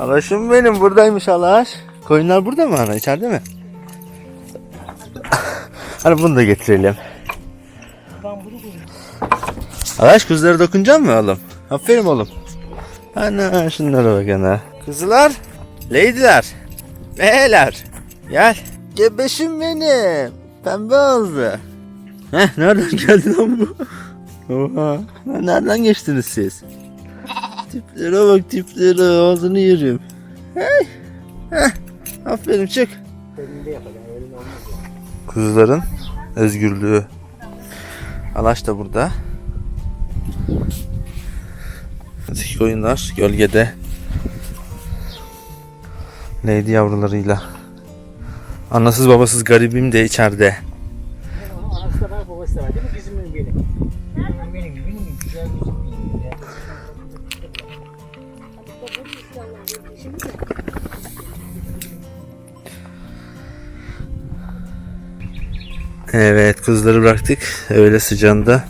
Alaşım benim buradaymış Alaş. Koyunlar burada mı ana? İçeride mi? Hadi bunu da getirelim. Alaş kızlara dokunacak mı oğlum? Aferin oğlum. Ana şunlara bak ana. Kızlar, lady'ler, beyler. Gel. Gebeşim benim. Pembe oldu. Heh nereden geldi lan bu? Oha. Nereden geçtiniz siz? Tiplere bak tiplere ağzını yerim. Hey. Heh. Aferin çık. Kuzuların özgürlüğü. Alaş da burada. Öteki koyunlar gölgede. Lady yavrularıyla. Anasız babasız garibim de içeride. Anası da var, babası da var değil mi? Evet kuzuları bıraktık. Öğle sıcağında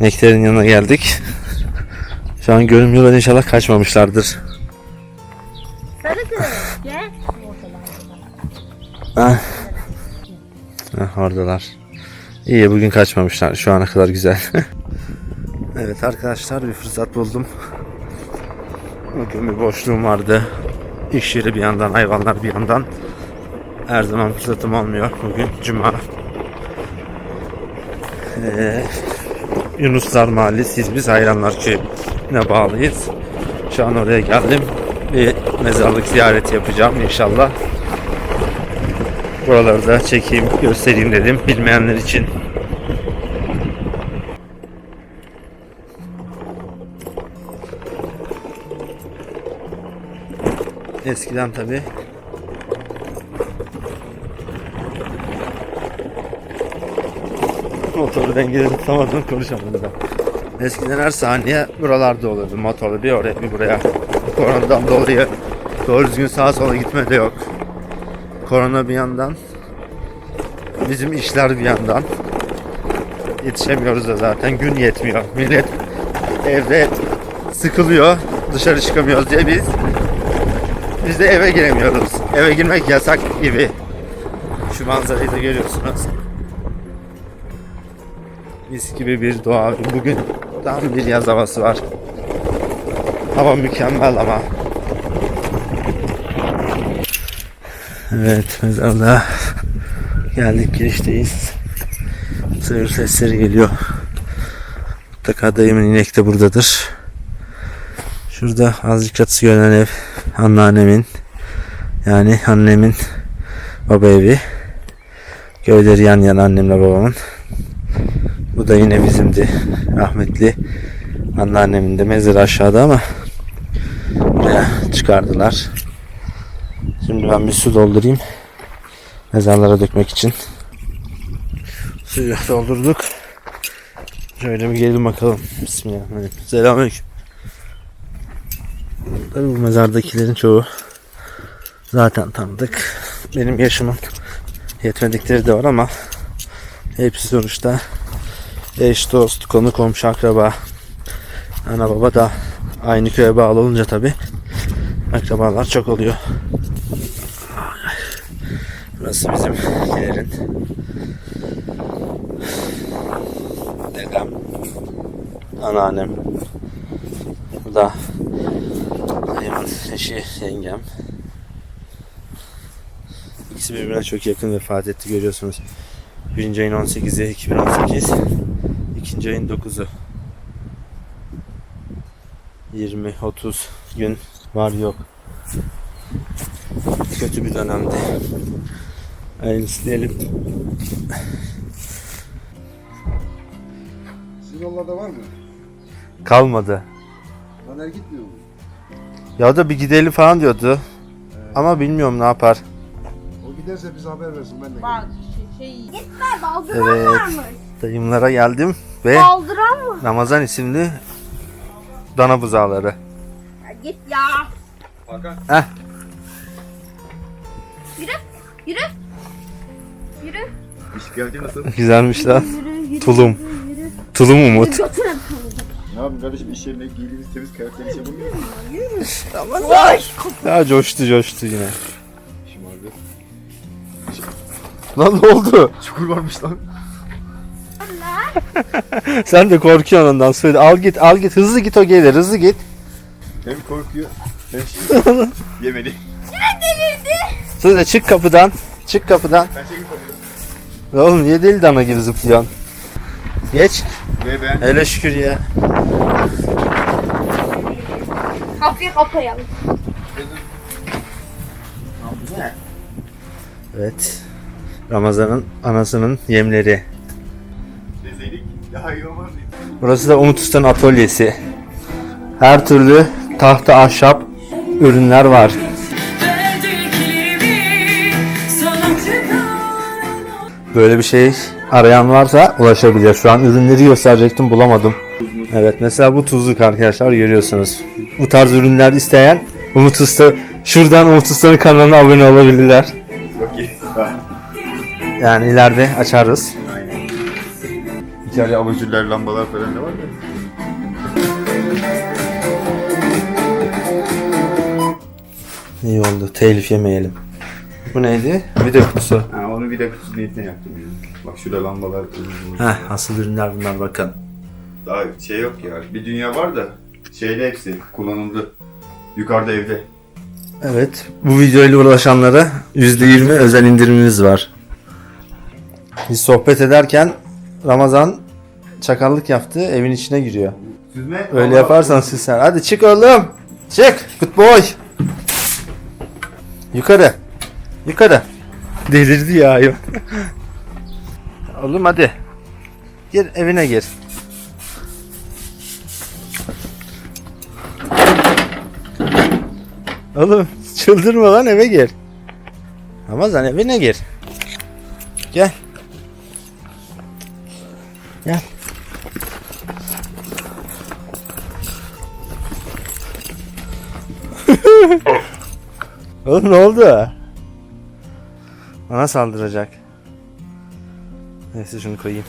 ineklerin yanına geldik. Şu an görünmüyorlar inşallah kaçmamışlardır. Gel. Ah. Ah, oradalar. İyi bugün kaçmamışlar. Şu ana kadar güzel. evet arkadaşlar bir fırsat buldum. Bugün bir boşluğum vardı. İş yeri bir yandan, hayvanlar bir yandan. Her zaman fırsatım olmuyor. Bugün cuma. Ee, Yunuslar Mahallesi biz Hayranlar Köyü'ne bağlıyız. Şu an oraya geldim. Bir mezarlık ziyareti yapacağım inşallah. Buraları da çekeyim, göstereyim dedim bilmeyenler için. Eskiden tabi motoru dengede tutamadım konuşamadım ben. Eskiden her saniye buralarda olurdu motorlu bir oraya bir buraya. Koronadan dolayı doğru düzgün sağa sola gitme de yok. Korona bir yandan. Bizim işler bir yandan. Yetişemiyoruz da zaten. Gün yetmiyor. Millet evde sıkılıyor. Dışarı çıkamıyoruz diye biz biz de eve giremiyoruz. Eve girmek yasak gibi. Şu manzarayı da görüyorsunuz. Mis gibi bir doğa. Bugün tam bir yaz havası var. Hava mükemmel ama. Evet mezarlığa geldik girişteyiz. Sığır sesleri geliyor. Mutlaka dayımın inek de buradadır. Şurada azıcık çatısı görünen ev anneannemin yani annemin baba evi. Köyleri yan yana annemle babamın. Da yine bizimdi. Rahmetli anneannemin de mezarı aşağıda ama çıkardılar. Şimdi ben bir su doldurayım. Mezarlara dökmek için. Suyu doldurduk. Şöyle bir gelin bakalım. Bismillahirrahmanirrahim. Selamünaleyküm. Tabii bu mezardakilerin çoğu zaten tanıdık. Benim yaşımın yetmedikleri de var ama hepsi sonuçta eş, dost, konu, komşu, akraba, ana baba da aynı köye bağlı olunca tabi akrabalar çok oluyor. Burası bizim yerin. Dedem, anneannem. Bu da dayımın eşi, yengem. İkisi birbirine çok yakın vefat etti görüyorsunuz. Birinci ayın 18'i 2018. ikinci ayın 9'u. 20-30 gün var yok. Kötü bir dönemdi. Hayırlısı diyelim. Sizin yollarda var mı? Kalmadı. Taner gitmiyor mu? Ya da bir gidelim falan diyordu. Ama bilmiyorum ne yapar. O giderse bize haber versin ben de Bak şey. şey. Gitme baldıran Evet. varmış. Dayımlara geldim ve Baldıran mı? Ramazan isimli dana buzağları. Ya git ya. Heh. Yürü. Yürü. Yürü. İşgalci nasıl? Güzelmiş lan. Yürü. Yürü. Tulum. Yürü. Tulum Umut. Ne yapayım kardeşim iş yerine giydiğimiz temiz kıyafetleri yapamıyor musun? Ramazan. Ya coştu coştu yine. Şımardı. Lan ne oldu? Çukur varmış lan. Sen de korkuyorsun ondan söyle. Al git al git hızlı git o gelir hızlı git. Hem korkuyor hem şey yemedi. Söyle çık kapıdan. Çık kapıdan. Ben çekip kapıda. Oğlum niye deli dana gibi zıplıyorsun? Geç. Ve ben Hele şükür ya. Kapıyı kapayalım. Evet. Ramazan'ın anasının yemleri. Burası da Umut Usta'nın atölyesi. Her türlü tahta ahşap ürünler var. Böyle bir şey arayan varsa ulaşabilir. Şu an ürünleri gösterecektim bulamadım. Evet mesela bu tuzluk arkadaşlar görüyorsunuz. Bu tarz ürünler isteyen Umut Usta şuradan Umut Usta'nın kanalına abone olabilirler. Yani ileride açarız. İçeride abajurlar, lambalar falan da var da. İyi oldu. Telif yemeyelim. Bu neydi? Video kutusu. Ha, onu bir de kutu niyetine yaptım yani. Bak şurada lambalar. Heh, asıl ürünler bunlar bakın. Daha şey yok ya. Bir dünya var da şeyde hepsi kullanıldı. Yukarıda evde. Evet, bu videoyla ulaşanlara %20 özel indirimimiz var. Biz sohbet ederken Ramazan çakallık yaptı, evin içine giriyor. Süzme. Öyle yaparsan siz sen. Hadi çık oğlum. Çık. Good boy. Yukarı. Yukarı. Delirdi ya hayvan. oğlum hadi. Gir evine gir. Oğlum çıldırma lan eve gir. Ramazan evine gir. Gel. Gel. Oğlum ne oldu? Bana saldıracak. Neyse şunu koyayım.